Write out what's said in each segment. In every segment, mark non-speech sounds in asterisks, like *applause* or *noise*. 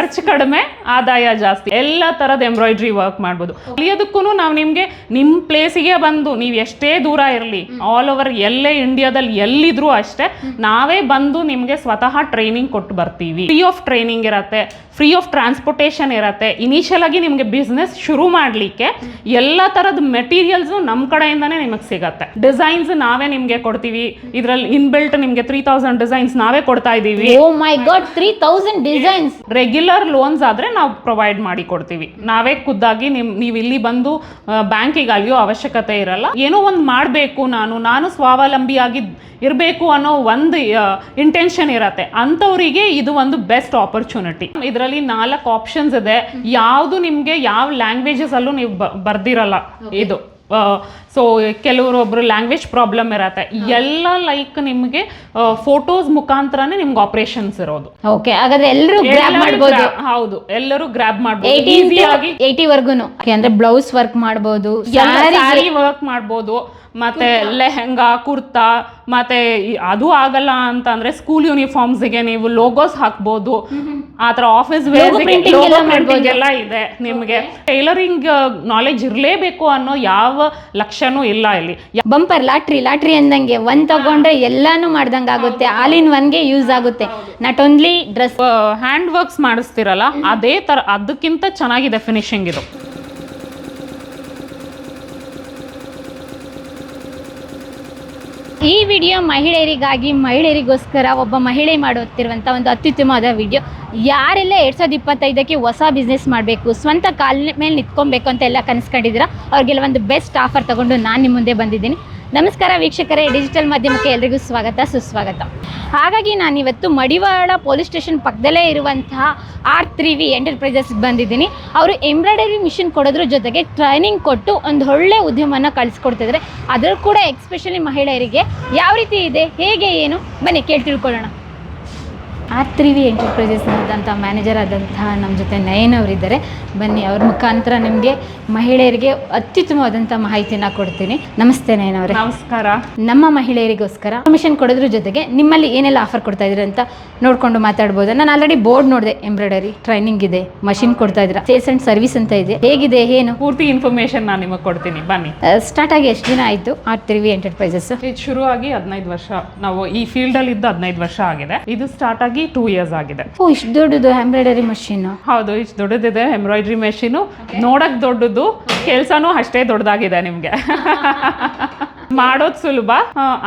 ಖರ್ಚು ಕಡಿಮೆ ಆದಾಯ ಜಾಸ್ತಿ. ಎಲ್ಲ ತರದ ಎಂಬ್ರಾಯ್ಡ್ರಿ ವರ್ಕ್ ಮಾಡ್ಬೋದು. ಕಲಿಯೋದಕ್ಕೂ ನಾವು ನಿಮ್ಗೆ ನಿಮ್ ಪ್ಲೇಸಿಗೆ ಬಂದು ನೀವು ಎಷ್ಟೇ ದೂರ ಇರಲಿ ಆಲ್ ಓವರ್ ಎಲ್ಲೇ ಇಂಡಿಯಾದಲ್ಲಿ ಎಲ್ಲಿದ್ರು ಅಷ್ಟೇ ನಾವೇ ಬಂದು ನಿಮ್ಗೆ ಸ್ವತಃ ಟ್ರೈನಿಂಗ್ ಕೊಟ್ಟು ಬರ್ತೀವಿ. ಫ್ರೀ ಆಫ್ ಟ್ರೈನಿಂಗ್ ಇರತ್ತೆ ಫ್ರೀ ಆಫ್ ಟ್ರಾನ್ಸ್ಪೋರ್ಟೇಷನ್ ಇರತ್ತೆ. ಇನಿಷಿಯಲ್ ಆಗಿ ನಿಮ್ಗೆ ಬಿಸ್ನೆಸ್ ಶುರು ಮಾಡ್ಲಿಕ್ಕೆ ಎಲ್ಲ ತರದ ಮೆಟೀರಿಯಲ್ಸ್ ನಮ್ಮ ಕಡೆಯಿಂದನೇ ನಿಮಗೆ ಸಿಗತ್ತೆ. ಡಿಸೈನ್ಸ್ ನಾವೇ ನಿಮ್ಗೆ ಕೊಡ್ತೀವಿ. ಇದ್ರಲ್ಲಿ ಇನ್ಬಿಲ್ಟ್ ನಿಮ್ಗೆ ತ್ರೀ ತೌಸಂಡ್ ಡಿಸೈನ್ಸ್ ನಾವೇ ಕೊಡ್ತಾ ಇದೀವಿ. ಓ my god three thousand designs regular loans ಆದರೆ ನಾವು ಪ್ರೊವೈಡ್ ಮಾಡಿ ಕೊಡ್ತೀವಿ. ನಾವೇ ಖುದ್ದಾಗಿ ನಿಮ್ ನೀವು ಇಲ್ಲಿ ಬಂದು ಬ್ಯಾಂಕಿಗೆ ಅಲ್ಲಿಯೋ ಅವಶ್ಯಕತೆ ಇರಲ್ಲ. ಏನೋ ಒಂದು ಮಾಡಬೇಕು ನಾನು ನಾನು ಸ್ವಾವಲಂಬಿಯಾಗಿ ಇರಬೇಕು ಅನ್ನೋ ಒಂದು ಇಂಟೆನ್ಷನ್ ಇರತ್ತೆ. ಅಂಥವರಿಗೆ ಇದು ಒಂದು ಬೆಸ್ಟ್ ಆಪರ್ಚುನಿಟಿ ಇದರಲ್ಲಿ ನಾಲ್ಕು ಆಪ್ಷನ್ಸ್ ಇದೆ. ಯಾವುದು ನಿಮಗೆ ಯಾವ ಲ್ಯಾಂಗ್ವೇಜಸ್ ಅಲ್ಲೂ ನೀವು ಬರ್ದಿರಲ್ಲ. ಇದು ಸೊ ಕೆಲವರೊಬ್ರು ಲ್ಯಾಂಗ್ವೇಜ್ ಪ್ರಾಬ್ಲಮ್ ಇರತ್ತೆ. ಎಲ್ಲ ಲೈಕ್ ನಿಮಗೆ ಫೋಟೋಸ್ ಮುಖಾಂತರನೇ ನಿಮ್ಗೆ ಆಪರೇಷನ್ಸ್ ಇರೋದು. ಓಕೆ ಹಾಗಾದ್ರೆ ಎಲ್ಲರೂ ಗ್ರ್ಯಾಬ್ ಮಾಡ್ಬೋದು. ಹೌದು ಎಲ್ಲರೂ ಗ್ರಾಬ್ ಮಾಡ್ಬೋದು. ಈಸಿಯಾಗಿ ಏಯ್ಟಿ ವರ್ಗುನು. ಅಂದ್ರೆ ಬ್ಲೌಸ್ ವರ್ಕ್ ಮಾಡ್ಬೋದು ಸ್ಯಾರಿ ವರ್ಕ್ ಮಾಡ್ಬೋದು. ಮತ್ತೆ ಲೆಹೆಂಗಾ ಕುರ್ತಾ ಮತ್ತೆ ಅದು ಆಗಲ್ಲ ಅಂತ ಅಂದ್ರೆ ಸ್ಕೂಲ್ ಯೂನಿಫಾರ್ಮ್ಸ್ಗೆ ನೀವು ಲೋಗೋಸ್ ಹಾಕ್ಬೋದು. ಆ ತರ ಆಫೀಸ್ ಎಲ್ಲ ಇದೆ ನಿಮಗೆ. ಟೈಲರಿಂಗ್ ನಾಲೆಜ್ ಇರಲೇಬೇಕು ಅನ್ನೋ ಯಾವ ಲಕ್ಷ್ಯನೂ ಇಲ್ಲ ಇಲ್ಲಿ. ಬಂಪರ್ ಲಾಟ್ರಿ ಲಾಟ್ರಿ ಅಂದಂಗೆ ಒಂದ್ ತಗೊಂಡ್ರೆ ಎಲ್ಲಾನು ಮಾಡ್ದಂಗೆ ಆಗುತ್ತೆ. ಆಲ್ ಇನ್ ಒನ್ಗೆ ಯೂಸ್ ಆಗುತ್ತೆ. Not only dress. Hand works ಮಾಡಿಸ್ತಿರಲ್ಲ ಅದೇ ತರ ಅದಕ್ಕಿಂತ ಚೆನ್ನಾಗಿದೆ ಫಿನಿಶಿಂಗ್ ಇದು ಈ ವಿಡಿಯೋ ಮಹಿಳೆಯರಿಗಾಗಿ, ಮಹಿಳೆಯರಿಗೋಸ್ಕರ ಒಬ್ಬ ಮಹಿಳೆ ಮಾಡುತ್ತಿರುವಂಥ ಒಂದು ಅತ್ಯುತ್ತಮವಾದ ವಿಡಿಯೋ. ಯಾರೆಲ್ಲ ಎರಡು ಸಾವಿರದ ಇಪ್ಪತ್ತೈದಕ್ಕೆ ಹೊಸ ಬಿಸ್ನೆಸ್ ಮಾಡಬೇಕು, ಸ್ವಂತ ಕಾಲಿನ ಮೇಲೆ ನಿಂತ್ಕೊಬೇಕು ಅಂತ ಎಲ್ಲ ಕನಸ್ಕೊಂಡಿದ್ದೀರಾ? ಅವ್ರಿಗೆಲ್ಲ ಒಂದು ಬೆಸ್ಟ್ ಆಫರ್ ತಗೊಂಡು ನಾನು ನಿಮ್ಮ ಮುಂದೆ ಬಂದಿದ್ದೀನಿ. ನಮಸ್ಕಾರ ವೀಕ್ಷಕರೇ, ಡಿಜಿಟಲ್ ಮಾಧ್ಯಮಕ್ಕೆ ಎಲ್ರಿಗೂ ಸ್ವಾಗತ, ಸುಸ್ವಾಗತ. ಹಾಗಾಗಿ ನಾನಿವತ್ತು ಮಡಿವಾಳ ಪೊಲೀಸ್ ಸ್ಟೇಷನ್ ಪಕ್ಕದಲ್ಲೇ ಇರುವಂತಹ ಆರ್ ತ್ರೀ ವಿ ಎಂಟರ್ಪ್ರೈಸಸ್ ಬಂದಿದ್ದೀನಿ. ಅವರು ಎಂಬ್ರಾಯ್ಡರಿ ಮಿಷಿನ್ ಕೊಡೋದ್ರ ಜೊತೆಗೆ ಟ್ರೈನಿಂಗ್ ಕೊಟ್ಟು ಒಂದು ಒಳ್ಳೆ ಉದ್ಯಮವನ್ನು ಕಳಿಸ್ಕೊಡ್ತಿದ್ದಾರೆ ಅದ್ರ ಕೂಡ ಎಕ್ಸ್ಪೆಷಲಿ ಮಹಿಳೆಯರಿಗೆ ಯಾವ ರೀತಿ ಇದೆ, ಹೇಗೆ ಏನು, ಬನ್ನಿ ಕೇಳಿ ತಿಳ್ಕೊಳ್ಳೋಣ ಆರ್ ತ್ರಿವಿ ಎಂಟರ್ಪ್ರೈಸಸ್ ಆದಂಥ ಮ್ಯಾನೇಜರ್ ಆದಂತಹ ನಮ್ಮ ಜೊತೆ ನಯನ್ ಅವರಿದ್ದಾರೆ. ಬನ್ನಿ ಅವ್ರ ಮುಖಾಂತರ ನಿಮಗೆ ಮಹಿಳೆಯರಿಗೆ ಅತ್ಯುತ್ತಮವಾದಂಥ ಮಾಹಿತಿಯನ್ನು ಕೊಡ್ತೀನಿ. ನಮಸ್ತೆ ನಯನ್ ಅವರೇ. ನಮಸ್ಕಾರ. ನಮ್ಮ ಮಹಿಳೆಯರಿಗೋಸ್ಕರ ಕಮಿಷನ್ ಕೊಡೋದ್ರ ಜೊತೆಗೆ ನಿಮ್ಮಲ್ಲಿ ಏನೆಲ್ಲ ಆಫರ್ ಕೊಡ್ತಾ ಇದ್ದೀರಾ ಅಂತ ನೋಡ್ಕೊಂಡು ಮಾತಾಡ್ಬೋದು. ನಾನು ಆಲ್ರೆಡಿ ಬೋರ್ಡ್ ನೋಡಿದೆ ಎಂಬ್ರಾಯ್ಡರಿ ಟ್ರೈನಿಂಗ್ ಇದೆ ಮಷಿನ್ ಕೊಡ್ತಾ ಇದ್ದೀರಾ ಸೇಲ್ಸ್ ಅಂಡ್ ಸರ್ವಿಸ್ ಅಂತ ಇದೆ. ಹೇಗಿದೆ ಏನು? ಪೂರ್ತಿ ಇನ್ಫಾರ್ಮೇಶನ್ ನಾನು ನಿಮಗೆ ಕೊಡ್ತೀನಿ. ಬನ್ನಿ. ಸ್ಟಾರ್ಟ್ ಆಗಿ ಎಷ್ಟು ದಿನ ಆಯಿತು ಆರ್ ತ್ರಿವಿ ಎಂಟರ್ಪ್ರೈಸಸ್? ಇದು ಶುರುವಾಗಿ ಆಗಿ ಹದಿನೈದು ವರ್ಷ. ನಾವು ಈ ಫೀಲ್ಡ್ ಅಲ್ಲಿ ಇದ್ದು ಹದಿನೈದು ವರ್ಷ ಆಗಿದೆ. ಇದು ಸ್ಟಾರ್ಟ್ ಆಗಿ ಟೂ ಇಯರ್ಸ್ ಆಗಿದೆ. ಓ ಇಷ್ಟು ದೊಡ್ಡದು ಎಂಬ್ರಾಯ್ಡರಿ ಮಷೀನ್ ಹೌದು ಇಷ್ಟು ದೊಡ್ಡದಿದೆ ಎಂಬ್ರಾಯ್ಡ್ರಿ ಮೆಷಿನು ನೋಡಕ್ ದೊಡ್ಡದು ಕೆಲ್ಸನೂ ಅಷ್ಟೇ ದೊಡ್ಡದಾಗಿದೆ ನಿಮ್ಗೆ. *laughs* ಮಾಡೋದು ಸುಲಭ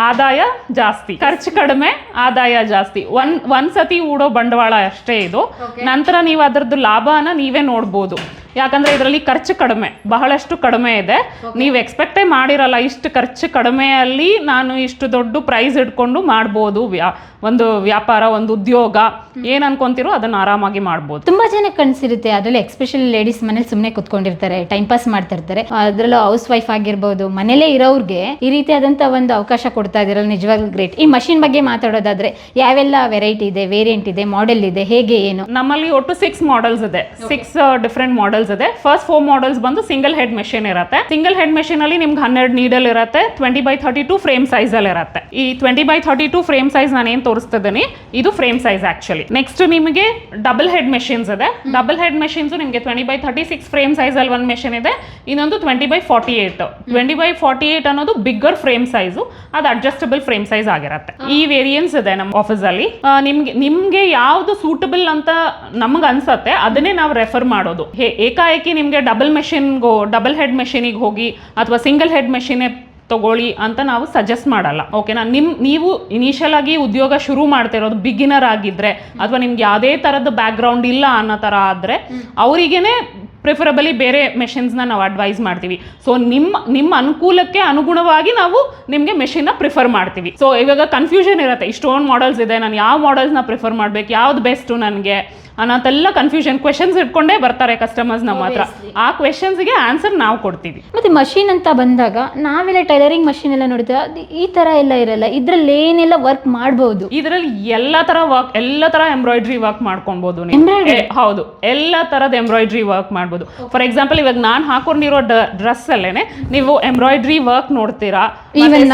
ಆದಾಯ ಜಾಸ್ತಿ. ಖರ್ಚು ಕಡಿಮೆ ಆದಾಯ ಜಾಸ್ತಿ. ಒಂದ್ ಒಂದ್ಸತಿ ಹೂಡೋ ಬಂಡವಾಳ ಅಷ್ಟೇ ಇದು. ನಂತರ ನೀವು ಅದರದ್ದು ಲಾಭನ ನೀವೇ ನೋಡ್ಬೋದು. ಯಾಕಂದ್ರೆ ಇದರಲ್ಲಿ ಖರ್ಚು ಕಡಿಮೆ ಬಹಳಷ್ಟು ಕಡಿಮೆ ಇದೆ. ನೀವು ಎಕ್ಸ್ಪೆಕ್ಟೇ ಮಾಡಿರಲ್ಲ ಇಷ್ಟು ಖರ್ಚು ಕಡಿಮೆಯಲ್ಲಿ ನಾನು ಇಷ್ಟು ದೊಡ್ಡ ಪ್ರೈಸ್ ಇಟ್ಕೊಂಡು ಮಾಡ್ಬೋದು ವ್ಯಾ- ಒಂದು ವ್ಯಾಪಾರ ಒಂದು ಉದ್ಯೋಗ ಏನ್ ಅನ್ಕೊಂತಿರೋ ಅದನ್ನ ಆರಾಮಾಗಿ ಮಾಡ್ಬೋದು. ತುಂಬಾ ಜನ ಕನ್ಸಿರುತ್ತೆ ಅದರಲ್ಲಿ ಎಕ್ಸ್ಪೆಷಲಿ ಲೇಡೀಸ್ ಮನೇಲಿ ಸುಮ್ಮನೆ ಕುತ್ಕೊಂಡಿರ್ತಾರೆ ಟೈಮ್ ಪಾಸ್ ಮಾಡ್ತಾ ಇರ್ತಾರೆ. ಅದರಲ್ಲೂ ಹೌಸ್ ವೈಫ್ ಆಗಿರ್ಬೋದು ಮನೇಲೆ ಇರೋರ್ಗೆ ಈ ರೀತಿಯಾದಂತ ಒಂದು ಅವಕಾಶ ಕೊಡ್ತಾ ಇದ್ದೀರಲ್ಲ ನಿಜವಾಗ್ಲೂ ಗ್ರೇಟ್ ಈ ಮಷಿನ್ ಬಗ್ಗೆ ಮಾತಾಡೋದಾದ್ರೆ ಯಾವೆಲ್ಲ ವೆರೈಟಿ ಇದೆ ವೇರಿಯಂಟ್ ಇದೆ ಮಾಡೆಲ್ ಇದೆ ಹೇಗೆ ಏನು? ನಮ್ಮಲ್ಲಿ ಒಟ್ಟು ಸಿಕ್ಸ್ ಮಾಡೆಲ್ಸ್ ಇದೆ. ಸಿಕ್ಸ್ ಡಿಫ್ರೆಂಟ್ ಮಾಡೆಲ್ಸ್ ಇದೆ. ಫಸ್ಟ್ ಫೋರ್ ಮಾಡಲ್ಸ್ ಬಂದು ಸಿಂಗಲ್ ಹೆಡ್ ಮೆಷಿನ್ ಇರುತ್ತೆ. ಸಿಂಗಲ್ ಹೆಡ್ ಮೆಷಿನ್ ಅಲ್ಲಿ ನಿಮ್ಗೆ ಹನ್ನೆರಡು ನೀಡಲ್ ಇರುತ್ತೆ twenty by thirty two frame size ಅಲ್ಲಿ ಇರುತ್ತೆ. ಈ twenty by thirty two frame size ನಾನು ಏನ್ ತೋರಿಸ್ತಿದ್ದೀನಿ? ಇದು ಫ್ರೇಮ್ ಸೈಜ್ ಆಕ್ಚುಲಿ ನೆಕ್ಸ್ಟ್ ನಿಮಗೆ ಡಬಲ್ ಹೆಡ್ ಮೆಷಿನ್ಸ್ ಇದೆ. ಡಬಲ್ ಹೆಡ್ ಮೆಷಿನ್ಸ್ ನಿಮಗೆ twenty by thirty six frame size ಅಲ್ಲಿ ಒಂದು ಮೆಷಿನ್ ಇದೆ. ಇನ್ನೊಂದು twenty by forty eight twenty by forty eight ಅನ್ನೋದು ಬಿಗ್ಗರ್ ಫ್ರೇಮ್ ಸೈಜು ಅದು ಅಡ್ಜಸ್ಟಬಲ್ ಫ್ರೇಮ್ ಸೈಜ್ ಆಗಿರುತ್ತೆ. ಈ ವೇರಿಯನ್ಸ್ ಇದೆ ನಮ್ಮ ಆಫೀಸ್ ಅಲ್ಲಿ. ನಿಮ್ಗೆ ನಿಮ್ಗೆ ಯಾವ್ದು ಸೂಟಬಲ್ ಅಂತ ನಮ್ಗೆ ಅನ್ಸತ್ತೆ ಅದನ್ನೇ ನಾವು ರೆಫರ್ ಮಾಡೋದು. ಏಕಾಏಕಿ ನಿಮಗೆ ಡಬಲ್ ಮೆಷಿನ್ಗೋ ಡಬಲ್ ಹೆಡ್ ಮೆಷಿನಿಗೆ ಹೋಗಿ ಅಥವಾ ಸಿಂಗಲ್ ಹೆಡ್ ಮೆಷಿನೇ ತಗೊಳ್ಳಿ ಅಂತ ನಾವು ಸಜೆಸ್ಟ್ ಮಾಡಲ್ಲ. ಓಕೆನಾ ನಿಮ್ಮ ನೀವು ಇನಿಷಿಯಲ್ ಆಗಿ ಉದ್ಯೋಗ ಶುರು ಮಾಡ್ತಿರೋದು ಬಿಗಿನರ್ ಆಗಿದ್ರೆ ಅಥವಾ ನಿಮ್ಗೆ ಯಾವುದೇ ಥರದ ಬ್ಯಾಕ್ ಗ್ರೌಂಡ್ ಇಲ್ಲ ಅನ್ನೋ ತರ ಆದ್ರೆ ಅವರಿಗೇನೆ ಪ್ರಿಫರಬಲಿ ಬೇರೆ ಮೆಷಿನ್ಸ್ನ ನಾವು ಅಡ್ವೈಸ್ ಮಾಡ್ತೀವಿ. ಸೊ ನಿಮ್ಮ ನಿಮ್ಮ ಅನುಕೂಲಕ್ಕೆ ಅನುಗುಣವಾಗಿ ನಾವು ನಿಮಗೆ ಮೆಷಿನ್ನ ಪ್ರಿಫರ್ ಮಾಡ್ತೀವಿ. ಸೊ ಇವಾಗ ಕನ್ಫ್ಯೂಷನ್ ಇರುತ್ತೆ. ಇಷ್ಟೊಂದು ಮಾಡಲ್ಸ್ ಇದೆ ನಾನು ಯಾವ ಮಾಡಲ್ಸ್ನ ಪ್ರಿಫರ್ ಮಾಡಬೇಕು? ಯಾವ್ದು ಬೆಸ್ಟು ನನಗೆ? ಅನ್ನೋದೆಲ್ಲ ಕನ್ಫ್ಯೂಷನ್ ಕ್ವೆಶನ್ಸ್ ಇಟ್ಕೊಂಡೇ ಬರ್ತಾರೆ ಕಸ್ಟಮರ್ಸ್ ನಮ್ಮ ಹತ್ರ ಆ ಕ್ವೆಶನ್ಸ್ಗೆ ಆನ್ಸರ್ ನಾವು ಕೊಡ್ತೀವಿ. ಮತ್ತೆ ಮಷಿನ್ ಅಂತ ಬಂದಾಗ ನಾವೆಲ್ಲ ಟೈಲರಿಂಗ್ ಮಷಿನ್ ಎಲ್ಲ ನೋಡಿದ್ರೆ ಅದು ಈ ತರ ಎಲ್ಲ ಇರಲ್ಲ. ಇದ್ರಲ್ಲಿ ಏನೆಲ್ಲ ವರ್ಕ್ ಮಾಡಬಹುದು ಇದರಲ್ಲಿ ಎಲ್ಲ ತರ ವರ್ಕ್ ಎಲ್ಲ ತರ ಎಂಬ್ರಾಯ್ಡ್ರಿ ವರ್ಕ್ ಮಾಡ್ಕೊಬಹುದು ಹೌದು. ಎಲ್ಲ ತರದ ಎಂಬ್ರಾಯ್ಡ್ರಿ ವರ್ಕ್ ಮಾಡ್ಬೋದು. ಫಾರ್ ಎಕ್ಸಾಂಪಲ್ ಇವಾಗ ನಾನು ಹಾಕೊಂಡಿರೋ ಡ್ರೆಸ್ ಅಲ್ಲೇನೆ ನೀವು ಎಂಬ್ರಾಯ್ಡ್ರಿ ವರ್ಕ್ ನೋಡ್ತೀರಾ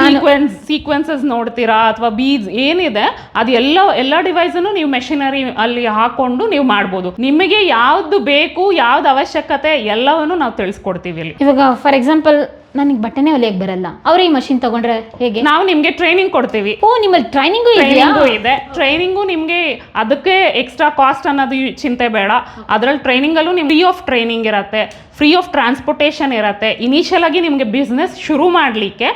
ಸೀಕ್ವೆನ್ಸ್ ಸೀಕ್ವೆನ್ಸಸ್ ನೋಡ್ತೀರಾ ಅಥವಾ ಬೀಡ್ಸ್ ಏನಿದೆ ಅದೆಲ್ಲ ಎಲ್ಲ ಎಲ್ಲ ಡಿವೈಸನ್ನು ನೀವು ಮೆಷಿನರಿ ಅಲ್ಲಿ ಹಾಕೊಂಡು ನೀವು ಮಾಡ್ಬೋದು. ನಿಮಗೆ ಯಾವ್ದು ಬೇಕು ಯಾವ್ದು ಅವಶ್ಯಕತೆ ಎಲ್ಲವನ್ನು ನಾವು ತಿಳಿಸ್ಕೊಡ್ತೀವಿ ಇಲ್ಲಿ. ಇವಾಗ ಫಾರ್ ಎಕ್ಸಾಂಪಲ್ ನನಗೆ ಬಟ್ಟೆನೇ ಹೊಲಿಯಕ್ಕೆ ಬರಲ್ಲ. ಅವ್ರ ಈ ಮಷಿನ್ ತಗೊಂಡ್ರೆ ಹೇಗೆ? ನಾವು ನಿಮ್ಗೆ ಟ್ರೈನಿಂಗ್ ಕೊಡ್ತೀವಿ. ಓ ನಿಮ್ಮಲ್ಲಿ ಟ್ರೈನಿಂಗು ಇದೆಯಾ? ಟ್ರೈನಿಂಗು ಇದೆ. ಟ್ರೈನಿಂಗು ನಿಮ್ಗೆ ಅದಕ್ಕೆ ಎಕ್ಸ್ಟ್ರಾ ಕಾಸ್ಟ್ ಅನ್ನೋದು ಚಿಂತೆ ಬೇಡ. ಅದರಲ್ಲಿ ಟ್ರೈನಿಂಗಲ್ಲೂ ನಿಮ್ಗೆ ಫ್ರೀ ಆಫ್ ಟ್ರೈನಿಂಗ್ ಇರತ್ತೆ. ಫ್ರೀ ಆಫ್ ಟ್ರಾನ್ಸ್ಪೋರ್ಟೇಷನ್ ಇರುತ್ತೆ. ಇನಿಷಿಯಲ್ ಆಗಿ ನಿಮಗೆ ಬಿಸ್ನೆಸ್ ಶುರು ಮಾಡಲಿಕ್ಕೆ